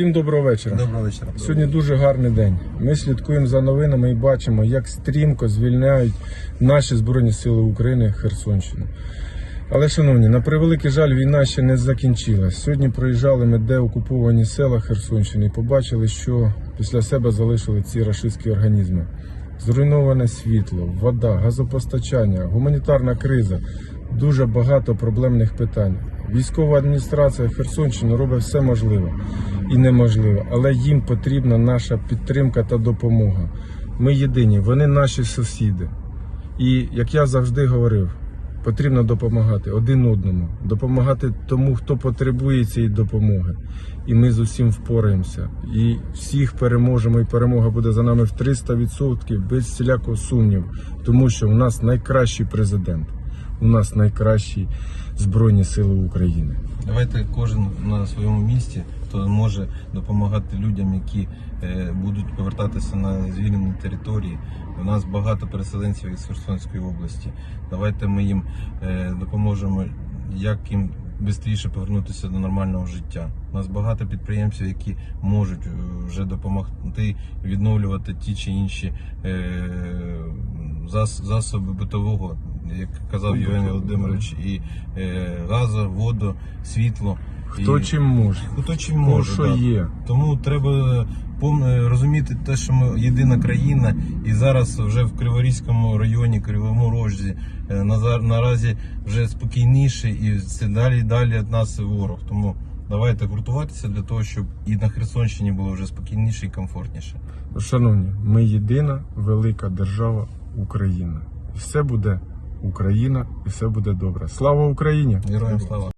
Всім доброго вечора. Доброго вечора. Сьогодні дуже гарний день. Ми слідкуємо за новинами і бачимо, як стрімко звільняють наші Збройні Сили України Херсонщину. Але, шановні, на превеликий жаль, війна ще не закінчилась. Сьогодні проїжджали ми де окуповані села Херсонщини і побачили, що після себе залишили ці рашистські організми. Зруйноване світло, вода, газопостачання, гуманітарна криза, дуже багато проблемних питань. Військова адміністрація Херсонщини робить все можливе і неможливе, але їм потрібна наша підтримка та допомога. Ми єдині, вони наші сусіди. І як я завжди говорив, потрібно допомагати один одному, допомагати тому, хто потребує цієї допомоги. І ми з усім впораємося. І всіх переможемо, і перемога буде за нами в 300% без всілякого сумніву, тому що у нас найкращий президент, у нас найкращі Збройні Сили України. Давайте кожен на своєму місці, хто може допомагати людям, які е, будуть повертатися на звільнені території. У нас багато переселенців із Херсонської області. Давайте ми їм е, допоможемо, як їм швидше повернутися до нормального життя. У нас багато підприємців, які можуть е, вже допомогти відновлювати ті чи інші засоби битового, як казав Євген Володимирович, і е, газу, воду, світло. Хто і... чим може, Хто чим кого може, що да. є. Тому треба е, розуміти те, що ми єдина країна, і зараз вже в Криворізькому районі, Кривому Рожі, е, наразі вже спокійніше і все далі і далі від нас ворог. Тому давайте гуртуватися для того, щоб і на Херсонщині було вже спокійніше і комфортніше. Шановні, ми єдина велика держава Україна. І все буде Україна, і все буде добре. Слава Україні! Героям слава!